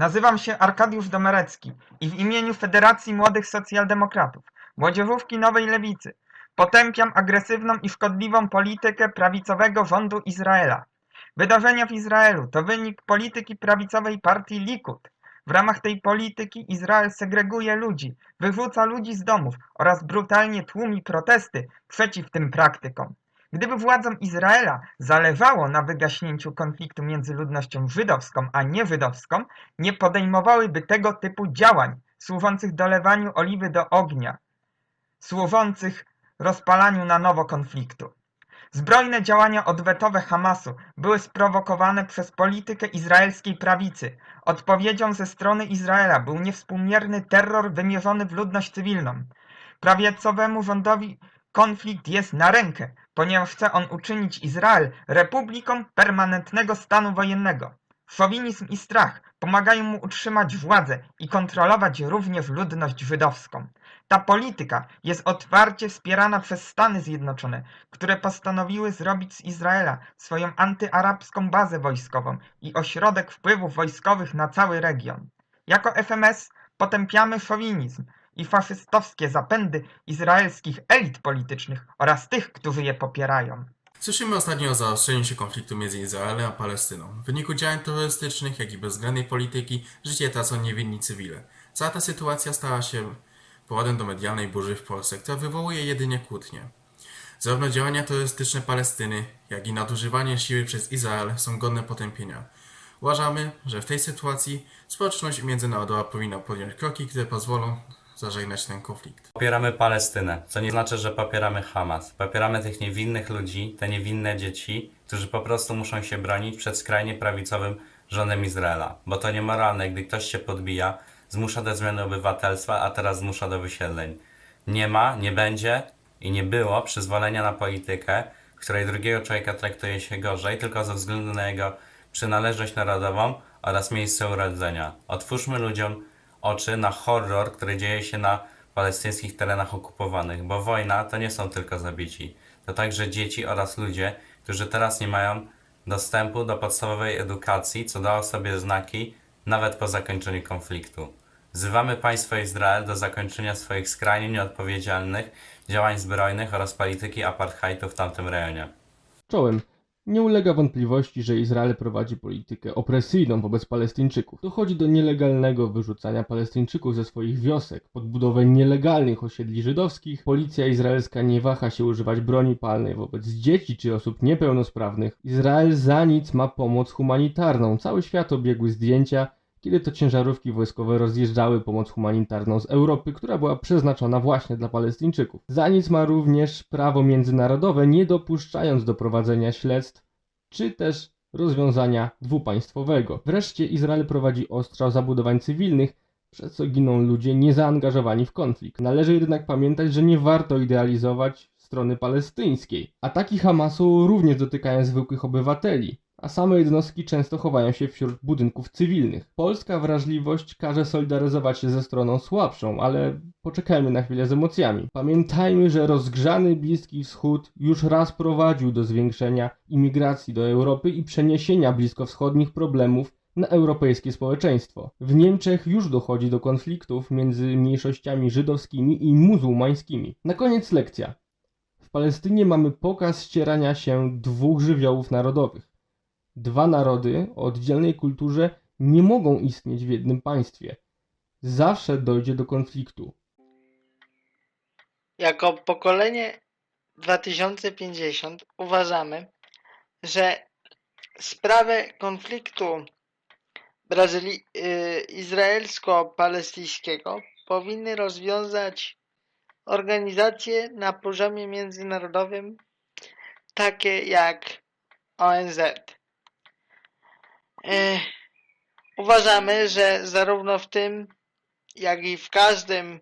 Nazywam się Arkadiusz Domerecki i w imieniu Federacji Młodych Socjaldemokratów, Młodzieżówki Nowej Lewicy, potępiam agresywną i szkodliwą politykę prawicowego rządu Izraela. Wydarzenia w Izraelu to wynik polityki prawicowej partii Likud. W ramach tej polityki Izrael segreguje ludzi, wyrzuca ludzi z domów oraz brutalnie tłumi protesty przeciw tym praktykom. Gdyby władzom Izraela zależało na wygaśnięciu konfliktu między ludnością żydowską a nieżydowską, nie podejmowałyby tego typu działań służących dolewaniu oliwy do ognia, służących rozpalaniu na nowo konfliktu. Zbrojne działania odwetowe Hamasu były sprowokowane przez politykę izraelskiej prawicy. Odpowiedzią ze strony Izraela był niewspółmierny terror wymierzony w ludność cywilną. Prawicowemu rządowi konflikt jest na rękę, ponieważ chce on uczynić Izrael republiką permanentnego stanu wojennego. Szowinizm i strach pomagają mu utrzymać władzę i kontrolować również ludność żydowską. Ta polityka jest otwarcie wspierana przez Stany Zjednoczone, które postanowiły zrobić z Izraela swoją antyarabską bazę wojskową i ośrodek wpływów wojskowych na cały region. Jako FMS potępiamy szowinizm i faszystowskie zapędy izraelskich elit politycznych oraz tych, którzy je popierają. Słyszymy ostatnio o zaostrzeniu się konfliktu między Izraelem a Palestyną. W wyniku działań terrorystycznych, jak i bezwzględnej polityki, życie tracą niewinni cywile. Cała ta sytuacja stała się powodem do medialnej burzy w Polsce, która wywołuje jedynie kłótnie. Zarówno działania terrorystyczne Palestyny, jak i nadużywanie siły przez Izrael są godne potępienia. Uważamy, że w tej sytuacji społeczność międzynarodowa powinna podjąć kroki, które pozwolą zażegnać ten konflikt. Popieramy Palestynę, co nie znaczy, że popieramy Hamas. Popieramy tych niewinnych ludzi, te niewinne dzieci, którzy po prostu muszą się bronić przed skrajnie prawicowym rządem Izraela. Bo to niemoralne, gdy ktoś się podbija, zmusza do zmiany obywatelstwa, a teraz zmusza do wysiedleń. Nie ma, nie będzie i nie było przyzwolenia na politykę, w której drugiego człowieka traktuje się gorzej tylko ze względu na jego przynależność narodową oraz miejsce urodzenia. Otwórzmy ludziom oczy na horror, który dzieje się na palestyńskich terenach okupowanych, bo wojna to nie są tylko zabici. To także dzieci oraz ludzie, którzy teraz nie mają dostępu do podstawowej edukacji, co dało sobie znaki nawet po zakończeniu konfliktu. Wzywamy państwo Izrael do zakończenia swoich skrajnie nieodpowiedzialnych działań zbrojnych oraz polityki apartheidu w tamtym rejonie. Czołem. Nie ulega wątpliwości, że Izrael prowadzi politykę opresyjną wobec Palestyńczyków. Dochodzi do nielegalnego wyrzucania Palestyńczyków ze swoich wiosek, podbudowę nielegalnych osiedli żydowskich. Policja izraelska nie waha się używać broni palnej wobec dzieci czy osób niepełnosprawnych. Izrael za nic ma pomoc humanitarną. Cały świat obiegły zdjęcia, kiedy to ciężarówki wojskowe rozjeżdżały pomoc humanitarną z Europy, która była przeznaczona właśnie dla Palestyńczyków. Za nic ma również prawo międzynarodowe, nie dopuszczając do prowadzenia śledztw, czy też rozwiązania dwupaństwowego. Wreszcie Izrael prowadzi ostrzał zabudowań cywilnych, przez co giną ludzie niezaangażowani w konflikt. Należy jednak pamiętać, że nie warto idealizować strony palestyńskiej. Ataki Hamasu również dotykają zwykłych obywateli a same jednostki często chowają się wśród budynków cywilnych. Polska wrażliwość każe solidaryzować się ze stroną słabszą, ale poczekajmy na chwilę z emocjami. Pamiętajmy, że rozgrzany Bliski Wschód już raz prowadził do zwiększenia imigracji do Europy i przeniesienia bliskowschodnich problemów na europejskie społeczeństwo. W Niemczech już dochodzi do konfliktów między mniejszościami żydowskimi i muzułmańskimi. Na koniec lekcja. W Palestynie mamy pokaz ścierania się dwóch żywiołów narodowych. Dwa narody o oddzielnej kulturze nie mogą istnieć w jednym państwie. Zawsze dojdzie do konfliktu. Jako pokolenie 2050 uważamy, że sprawę konfliktu Brazylii, y, izraelsko-palestyńskiego powinny rozwiązać organizacje na poziomie międzynarodowym, takie jak ONZ. E, Uważamy, że zarówno w tym, jak i w każdym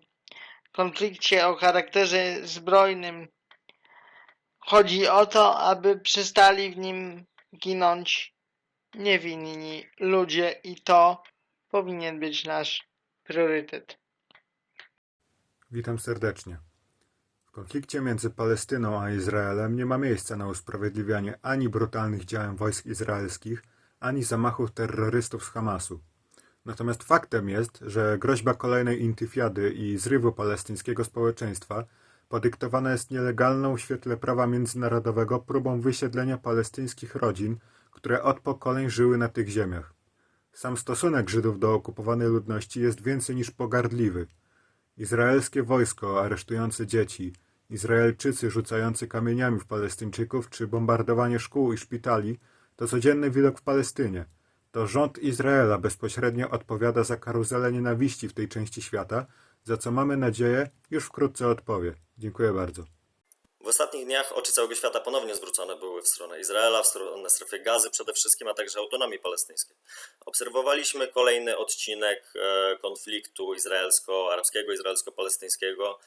konflikcie o charakterze zbrojnym chodzi o to, aby przestali w nim ginąć niewinni ludzie i to powinien być nasz priorytet. Witam serdecznie. W konflikcie między Palestyną a Izraelem nie ma miejsca na usprawiedliwianie ani brutalnych działań wojsk izraelskich, ani zamachów terrorystów z Hamasu. Natomiast faktem jest, że groźba kolejnej intyfiady i zrywu palestyńskiego społeczeństwa podyktowana jest nielegalną w świetle prawa międzynarodowego próbą wysiedlenia palestyńskich rodzin, które od pokoleń żyły na tych ziemiach. Sam stosunek Żydów do okupowanej ludności jest więcej niż pogardliwy. Izraelskie wojsko aresztujące dzieci, Izraelczycy rzucający kamieniami w Palestyńczyków czy bombardowanie szkół i szpitali to codzienny widok w Palestynie. To rząd Izraela bezpośrednio odpowiada za karuzelę nienawiści w tej części świata, za co mamy nadzieję już wkrótce odpowie. Dziękuję bardzo. W ostatnich dniach oczy całego świata ponownie zwrócone były w stronę Izraela, w stronę strefy gazy przede wszystkim, a także autonomii palestyńskiej. Obserwowaliśmy kolejny odcinek e, konfliktu izraelsko-arabskiego, izraelsko-palestyńskiego,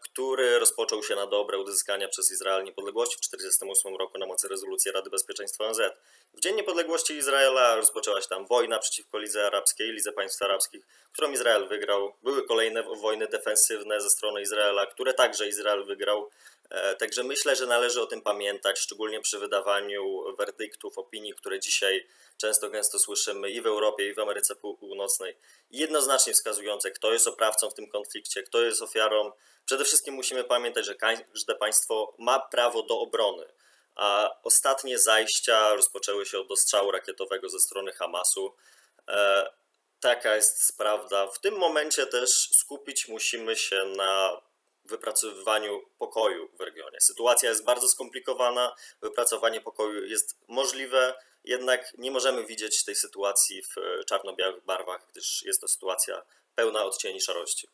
który rozpoczął się na dobre uzyskania przez Izrael niepodległości w 1948 roku na mocy rezolucji Rady Bezpieczeństwa ONZ. W Dzień Niepodległości Izraela rozpoczęła się tam wojna przeciwko Lidze Arabskiej, Lidze Państw Arabskich, którą Izrael wygrał. Były kolejne wojny defensywne ze strony Izraela, które także Izrael wygrał. E, Także myślę, że należy o tym pamiętać, szczególnie przy wydawaniu werdyktów, opinii, które dzisiaj często gęsto słyszymy i w Europie, i w Ameryce Północnej, jednoznacznie wskazujące, kto jest oprawcą w tym konflikcie, kto jest ofiarą. Przede wszystkim musimy pamiętać, że każde państwo ma prawo do obrony, a ostatnie zajścia rozpoczęły się od ostrzału rakietowego ze strony Hamasu. E, Taka jest prawda. W tym momencie też skupić musimy się na wypracowywaniu pokoju w regionie. Sytuacja jest bardzo skomplikowana, wypracowanie pokoju jest możliwe, jednak nie możemy widzieć tej sytuacji w czarno-białych barwach, gdyż jest to sytuacja pełna odcieni szarości.